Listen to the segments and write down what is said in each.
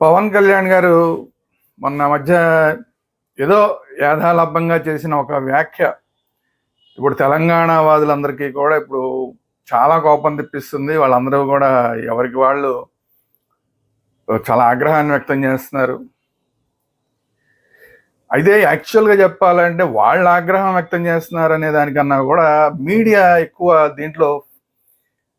పవన్ కళ్యాణ్ గారు మొన్న మధ్య ఏదో యాథాలబ్బంగా చేసిన ఒక వ్యాఖ్య. ఇప్పుడు తెలంగాణ వాదులందరికీ కూడా ఇప్పుడు చాలా కోపం తెప్పిస్తుంది. వాళ్ళందరూ కూడా ఎవరికి వాళ్ళు చాలా ఆగ్రహాన్ని వ్యక్తం చేస్తున్నారు. అయితే యాక్చువల్గా చెప్పాలంటే వాళ్ళ ఆగ్రహం వ్యక్తం చేస్తున్నారు అనే దానికన్నా కూడా మీడియా ఎక్కువ దీంట్లో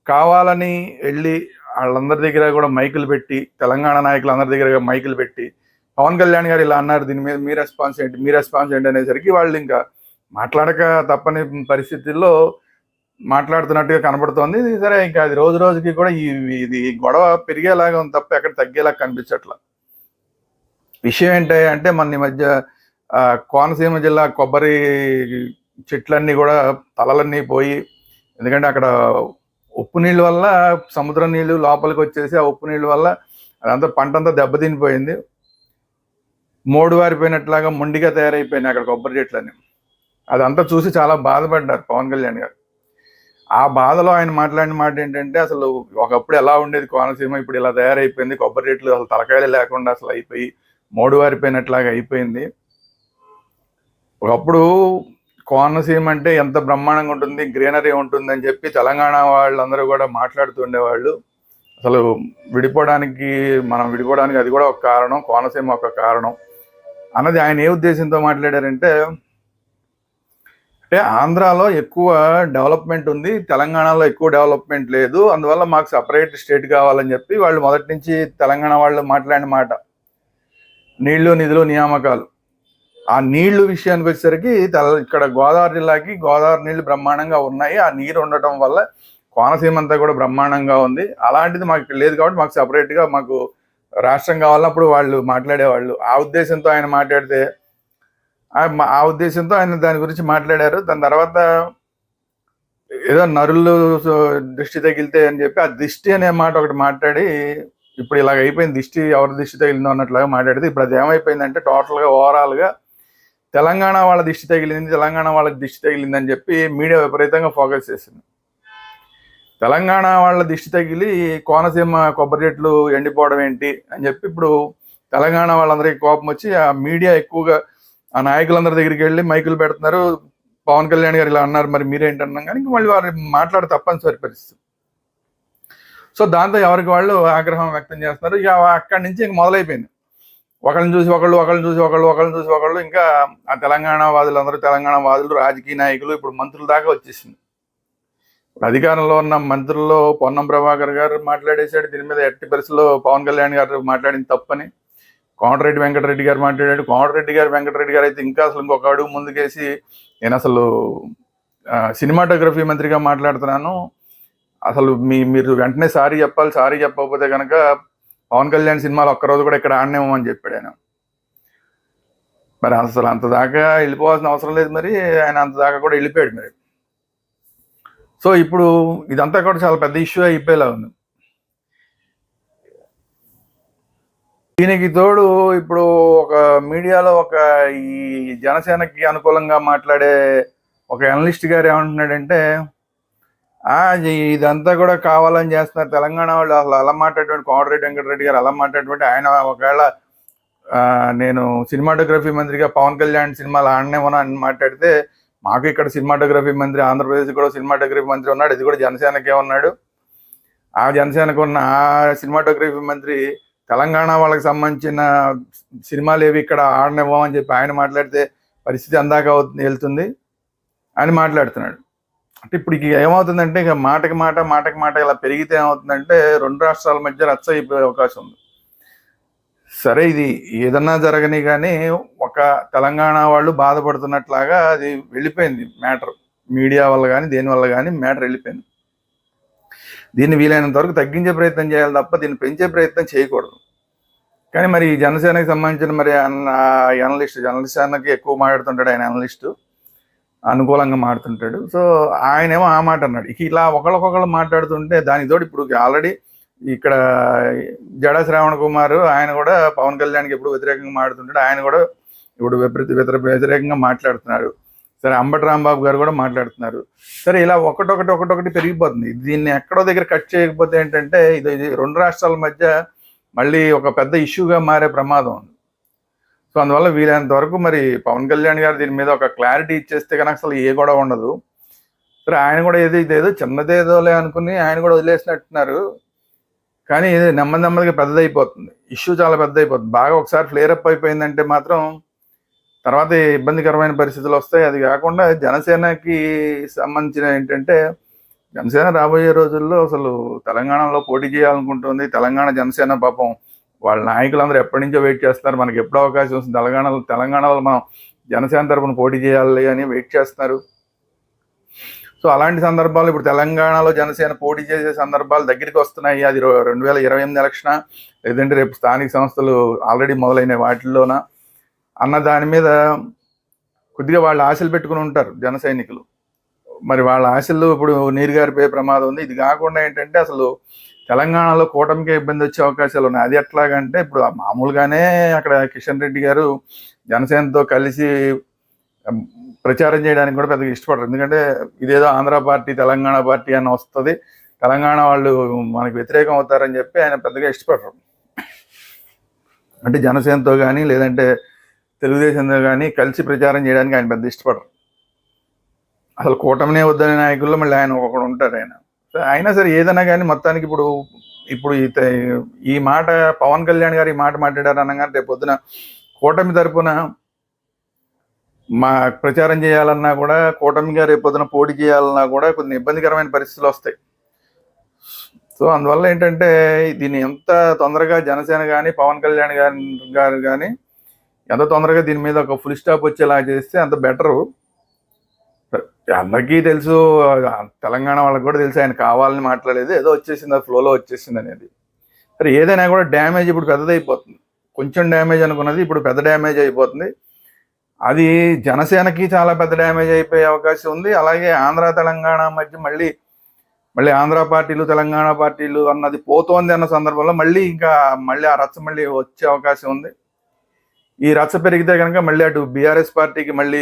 కావాలని వెళ్ళి వాళ్ళందరి దగ్గర కూడా మైకులు పెట్టి తెలంగాణ నాయకులు అందరి దగ్గర మైకులు పెట్టి పవన్ కళ్యాణ్ గారు ఇలా అన్నారు దీని మీద మీ రెస్పాన్స్ ఏంటి మీ రెస్పాన్స్ ఏంటి అనేసరికి వాళ్ళు ఇంకా మాట్లాడక తప్పని పరిస్థితుల్లో మాట్లాడుతున్నట్టుగా కనబడుతోంది. సరే ఇంకా అది రోజు రోజుకి కూడా ఈ ఇది గొడవ పెరిగేలాగా ఉంది తప్ప ఎక్కడ తగ్గేలాగా కనిపించట్లా. విషయం ఏంటి అంటే మన ఈ మధ్య కోనసీమ జిల్లా కొబ్బరి చెట్లన్నీ కూడా తలలన్నీ పోయి ఎందుకంటే అక్కడ ఉప్పు నీళ్ళ వల్ల సముద్రం నీళ్ళు లోపలికి వచ్చేసి ఆ ఉప్పు నీళ్ళ వల్ల అదంతా పంట అంతా దెబ్బతినిపోయింది. మోడు వారిపోయినట్లాగా మొండిగా తయారైపోయినాయి అక్కడ కొబ్బరి చెట్లని అదంతా చూసి చాలా బాధపడ్డారు పవన్ కళ్యాణ్ గారు. ఆ బాధలో ఆయన మాట్లాడిన మాట ఏంటంటే అసలు ఒకప్పుడు ఎలా ఉండేది కోనసీమ ఇప్పుడు ఇలా తయారైపోయింది. కొబ్బరి చెట్లు అసలు తలకాయలు లేకుండా అసలు అయిపోయి మోడు వారిపోయినట్లాగా అయిపోయింది. ఒకప్పుడు కోనసీమ అంటే ఎంత బ్రహ్మాండంగా ఉంటుంది గ్రీనరీ ఉంటుంది అని చెప్పి తెలంగాణ వాళ్ళందరూ కూడా మాట్లాడుతుండేవాళ్ళు అసలు విడిపోవడానికి మనం విడిపోవడానికి అది కూడా ఒక కారణం కోనసీమ ఒక కారణం. అన్నది ఆయన ఏ ఉద్దేశంతో మాట్లాడారంటే అంటే ఆంధ్రాలో ఎక్కువ డెవలప్మెంట్ ఉంది తెలంగాణలో ఎక్కువ డెవలప్మెంట్ లేదు అందువల్ల మాకు సపరేట్ స్టేట్ కావాలని చెప్పి వాళ్ళు మొదటి నుంచి తెలంగాణ వాళ్ళు మాట్లాడిన మాట. నీళ్ళు నిధులు నియామకాలు. ఆ నీళ్ళు విషయానికి వచ్చేసరికి ఇక్కడ గోదావరి జిల్లాకి గోదావరి నీళ్ళు బ్రహ్మాండంగా ఉన్నాయి. ఆ నీరు ఉండటం వల్ల కోనసీమ అంతా కూడా బ్రహ్మాండంగా ఉంది. అలాంటిది మాకు ఇక్కడ లేదు కాబట్టి మాకు సపరేట్గా మాకు రాష్ట్రం కావాలన్నప్పుడు వాళ్ళు మాట్లాడేవాళ్ళు. ఆ ఉద్దేశంతో ఆయన మాట్లాడితే ఆ మా- ఆ ఉద్దేశంతో ఆయన దాని గురించి మాట్లాడారు. దాని తర్వాత ఏదో నరులు దృష్టి తగిలితే అని చెప్పి ఆ దిష్టి అనే మాట ఒకటి మాట్లాడి ఇప్పుడు ఇలాగ అయిపోయింది. దిష్టి ఎవరి దిష్టి తగిలిందో అన్నట్లుగా మాట్లాడితే ఇప్పుడు అది ఏమైపోయిందంటే టోటల్గా ఓవరాల్గా తెలంగాణ వాళ్ళ దిష్టి తగిలింది తెలంగాణ వాళ్ళకి దిష్టి తగిలింది అని చెప్పి మీడియా విపరీతంగా ఫోకస్ చేసింది. తెలంగాణ వాళ్ళ దిష్టి తగిలి కోనసీమ కొబ్బరి చెట్లు ఎండిపోవడం ఏంటి అని చెప్పి ఇప్పుడు తెలంగాణ వాళ్ళందరికీ కోపం వచ్చి ఆ మీడియా ఎక్కువగా ఆ నాయకులందరి దగ్గరికి వెళ్ళి మైకులు పెడుతున్నారు. పవన్ కళ్యాణ్ గారు ఇలా అన్నారు మరి మీరేంటన్నాం కానీ మళ్ళీ వారు మాట్లాడ తప్పనిసరి పరిస్థితి. సో దాంతో ఎవరికి వాళ్ళు ఆగ్రహం వ్యక్తం చేస్తున్నారు. ఇక అక్కడి నుంచి ఇంక మొదలైపోయింది. ఒకళ్ళని చూసి ఒకళ్ళు ఒకళ్ళని చూసి ఒకళ్ళు ఒకళ్ళని చూసి ఒకళ్ళు. ఇంకా ఆ తెలంగాణ వాదులు అందరూ తెలంగాణ వాదులు రాజకీయ నాయకులు ఇప్పుడు మంత్రుల దాకా వచ్చేసింది. ఇప్పుడు అధికారంలో ఉన్న మంత్రుల్లో పొన్నం ప్రభాకర్ గారు మాట్లాడేశాడు. దీని మీద ఎట్టి పరిస్థితుల్లో పవన్ కళ్యాణ్ గారు మాట్లాడింది తప్పని. కోమటిరెడ్డి వెంకటరెడ్డి గారు మాట్లాడాడు. కోమటిరెడ్డి గారు వెంకటరెడ్డి గారు అయితే ఇంకా అసలు ఇంకొక అడుగు ముందుకేసి నేను అసలు సినిమాటోగ్రఫీ మంత్రిగా మాట్లాడుతున్నాను. అసలు మీ మీరు వెంటనే సారీ చెప్పాలి. సారీ చెప్పకపోతే కనుక పవన్ కళ్యాణ్ సినిమాలు ఒక్కరోజు కూడా ఇక్కడ ఆడనేమో అని చెప్పాడు ఆయన. మరి అసలు అంత దాకా వెళ్ళిపోవాల్సిన అవసరం లేదు మరి ఆయన అంత దాకా కూడా వెళ్ళిపోయాడు మరి. సో ఇప్పుడు ఇదంతా కూడా చాలా పెద్ద ఇష్యూ అయిపోయేలా ఉంది. దీనికి తోడు ఇప్పుడు ఒక మీడియాలో ఒక ఈ జనసేనకి అనుకూలంగా మాట్లాడే ఒక అనలిస్ట్ గారు ఏమంటున్నాడంటే ఇదంతా కూడా కావాలని చేస్తున్నారు తెలంగాణ వాళ్ళు. అసలు అలా మాట్లాడేటువంటి కోమటిరెడ్డి వెంకటరెడ్డి గారు అలా మాట్లాడేటువంటి ఆయన ఒకవేళ నేను సినిమాటోగ్రఫీ మంత్రిగా పవన్ కళ్యాణ్ సినిమాలు ఆడనేమో అని మాట్లాడితే మాకు ఇక్కడ సినిమాటోగ్రఫీ మంత్రి ఆంధ్రప్రదేశ్ కూడా సినిమాటోగ్రఫీ మంత్రి ఉన్నాడు. ఇది కూడా జనసేనకే ఉన్నాడు. ఆ జనసేనకు ఉన్న ఆ సినిమాటోగ్రఫీ మంత్రి తెలంగాణ వాళ్ళకి సంబంధించిన సినిమాలు ఏవి ఇక్కడ ఆడనివ్వమని చెప్పి ఆయన మాట్లాడితే పరిస్థితి అందాక అవుతుంది వెళ్తుంది అని మాట్లాడుతున్నాడు. అంటే ఇప్పుడు ఇక ఏమవుతుందంటే ఇక మాటకి మాట మాటకి మాట ఇలా పెరిగితే ఏమవుతుందంటే రెండు రాష్ట్రాల మధ్య రచ్చ అయిపోయే అవకాశం ఉంది. సరే ఇది ఏదన్నా జరగని కానీ ఒక తెలంగాణ వాళ్ళు బాధపడుతున్నట్లాగా అది వెళ్ళిపోయింది మ్యాటర్. మీడియా వల్ల కానీ దేని వల్ల కానీ మ్యాటర్ వెళ్ళిపోయింది. దీన్ని వీలైనంత వరకు తగ్గించే ప్రయత్నం చేయాలి తప్ప దీన్ని పెంచే ప్రయత్నం చేయకూడదు. కానీ మరి ఈ జనసేనకి సంబంధించిన మరి అనలిస్ట్ జనసేనకి ఎక్కువ మాట్లాడుతుంటాడు ఆయన అనలిస్టు అనుకూలంగా మాడుతుంటాడు సో ఆయనేమో ఆ మాట అన్నాడు. ఇక ఇలా ఒకళ్ళకొకళ్ళు మాట్లాడుతుంటే దానికి తోడు ఇప్పుడు ఆల్రెడీ ఇక్కడ జడ శ్రావణ కుమార్ ఆయన కూడా పవన్ కళ్యాణ్కి ఎప్పుడు వ్యతిరేకంగా మాట్లాడుతుంటాడు. ఆయన కూడా ఇప్పుడు విపరీత వ్యతిరేకంగా మాట్లాడుతున్నాడు సరే అంబటి రాంబాబు గారు కూడా మాట్లాడుతున్నారు. సరే ఇలా ఒకటొకటి ఒకటొకటి పెరిగిపోతుంది. దీన్ని ఎక్కడో దగ్గర కట్ చేయకపోతే ఏంటంటే ఇది ఇది రెండు రాష్ట్రాల మధ్య మళ్ళీ ఒక పెద్ద ఇష్యూగా మారే ప్రమాదం ఉంది. సో అందువల్ల వీలైనంత వరకు మరి పవన్ కళ్యాణ్ గారు దీని మీద ఒక క్లారిటీ ఇచ్చేస్తే కనుక అసలు ఏ గొడవ ఉండదు. సరే ఆయన కూడా ఏదో ఇదేదో చిన్నదేదోలే అనుకుని ఆయన కూడా వదిలేసినట్టున్నారు. కానీ ఇది నెమ్మది నెమ్మదిగా పెద్దదైపోతుంది. ఇష్యూ చాలా పెద్ద అయిపోతుంది బాగా ఒకసారి ఫ్లేర్ అప్ అయిపోయిందంటే మాత్రం తర్వాత ఇబ్బందికరమైన పరిస్థితులు వస్తాయి. అది కాకుండా జనసేనకి సంబంధించిన ఏంటంటే జనసేన రాబోయే రోజుల్లో అసలు తెలంగాణలో పోటీ చేయాలనుకుంటుంది. తెలంగాణ జనసేన పాపం వాళ్ళ నాయకులందరూ ఎప్పటి నుంచో వెయిట్ చేస్తున్నారు. మనకి ఎప్పుడు అవకాశం వస్తుంది. తెలంగాణలో తెలంగాణలో మనం జనసేన తరఫున పోటీ చేయాలి అని వెయిట్ చేస్తున్నారు. సో అలాంటి సందర్భాలు ఇప్పుడు తెలంగాణలో జనసేన పోటీ చేసే సందర్భాలు దగ్గరికి వస్తున్నాయి. అది రెండు వేల ఇరవై ఎనిమిది ఎలక్షన్ లేదంటే రేపు స్థానిక సంస్థలు ఆల్రెడీ మొదలైన వాటిల్లోన అన్న దాని మీద కొద్దిగా వాళ్ళు ఆశలు పెట్టుకుని ఉంటారు జన సైనికులు. మరి వాళ్ళ ఆశలు ఇప్పుడు నీరు గారిపోయే ప్రమాదం ఉంది. ఇది కాకుండా ఏంటంటే అసలు తెలంగాణలో కూటమికే ఇబ్బంది వచ్చే అవకాశాలు ఉన్నాయి. అది ఎట్లాగంటే ఇప్పుడు మామూలుగానే అక్కడ కిషన్ రెడ్డి గారు జనసేనతో కలిసి ప్రచారం చేయడానికి కూడా పెద్దగా ఇష్టపడరు. ఎందుకంటే ఇదేదో ఆంధ్ర పార్టీ తెలంగాణ పార్టీ అని వస్తుంది. తెలంగాణ వాళ్ళు మనకు వ్యతిరేకం అవుతారని చెప్పి ఆయన పెద్దగా ఇష్టపడరు. అంటే జనసేనతో కానీ లేదంటే తెలుగుదేశంతో కానీ కలిసి ప్రచారం చేయడానికి ఆయన పెద్ద ఇష్టపడరు. అసలు కూటమినే వద్దనే నాయకుల్లో మళ్ళీ ఆయన ఒకడు ఉంటారు ఆయన. అయినా సరే ఏదైనా కానీ మొత్తానికి ఇప్పుడు ఇప్పుడు ఈ ఈ మాట పవన్ కళ్యాణ్ గారు ఈ మాట మాట్లాడారు అనగానే రేపు పొద్దున కూటమి తరపున మా ప్రచారం చేయాలన్నా కూడా కూటమి గారు రేపు పొద్దున పోటీ చేయాలన్నా కూడా కొన్ని ఇబ్బందికరమైన పరిస్థితులు వస్తాయి. సో అందువల్ల ఏంటంటే దీన్ని ఎంత తొందరగా జనసేన కానీ పవన్ కళ్యాణ్ గారి గారు కానీ ఎంత తొందరగా దీని మీద ఒక ఫుల్ స్టాప్ వచ్చేలా చేస్తే అంత బెటరు. అందరికీ తెలుసు తెలంగాణ వాళ్ళకి కూడా తెలుసు ఆయన కావాలని మాట్లాడలేదు ఏదో వచ్చేసింది అది ఫ్లోలో వచ్చేసింది అనేది. సరే ఏదైనా కూడా డ్యామేజ్ ఇప్పుడు పెద్దదైపోతుంది కొంచెం డ్యామేజ్ అనుకున్నది ఇప్పుడు పెద్ద డ్యామేజ్ అయిపోతుంది. అది జనసేనకి చాలా పెద్ద డ్యామేజ్ అయిపోయే అవకాశం ఉంది. అలాగే ఆంధ్ర తెలంగాణ మధ్య మళ్ళీ మళ్ళీ ఆంధ్ర పార్టీలు తెలంగాణ పార్టీలు అన్నది పోతోంది అన్న సందర్భంలో మళ్ళీ ఇంకా మళ్ళీ ఆ రచ్చ మళ్ళీ వచ్చే అవకాశం ఉంది. ఈ రచ్చ పెరిగితే కనుక మళ్ళీ అటు బీఆర్ఎస్ పార్టీకి మళ్ళీ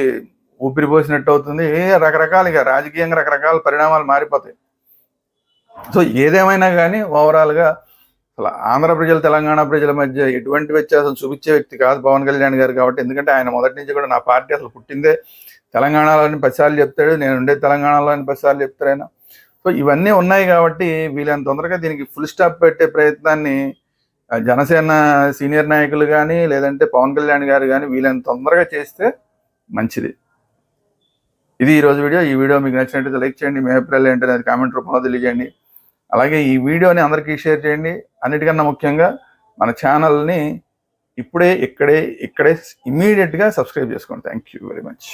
ఊపిరిపోసినట్టు అవుతుంది. రకరకాలుగా రాజకీయంగా రకరకాల పరిణామాలు మారిపోతాయి. సో ఏదేమైనా కానీ ఓవరాల్గా అసలు ఆంధ్ర ప్రజలు తెలంగాణ ప్రజల మధ్య ఎటువంటి వ్యత్యాసం చూపించే వ్యక్తి కాదు పవన్ కళ్యాణ్ గారు కాబట్టి. ఎందుకంటే ఆయన మొదటి నుంచి కూడా నా పార్టీ అసలు పుట్టిందే తెలంగాణలోని పదిసార్లు చెప్తాడు. నేను ఉండే తెలంగాణలోని పదిసార్లు చెప్తాడు ఆయన. సో ఇవన్నీ ఉన్నాయి కాబట్టి వీళ్ళని తొందరగా దీనికి ఫుల్ స్టాప్ పెట్టే ప్రయత్నాన్ని జనసేన సీనియర్ నాయకులు కానీ లేదంటే పవన్ కళ్యాణ్ గారు కానీ వీళ్ళని తొందరగా చేస్తే మంచిది. ఇది ఈ రోజు వీడియో. ఈ వీడియో మీకు నచ్చినట్లయితే లైక్ చేయండి. మీ అభిప్రాయాలు ఏంటో అది కామెంట్ రూపంలో తెలియజేయండి. అలాగే ఈ వీడియోని అందరికీ షేర్ చేయండి. అన్నిటికన్నా ముఖ్యంగా మన ఛానల్ని ఇప్పుడే ఇక్కడే ఇక్కడే ఇమ్మీడియట్గా సబ్స్క్రైబ్ చేసుకోండి. Thank you very much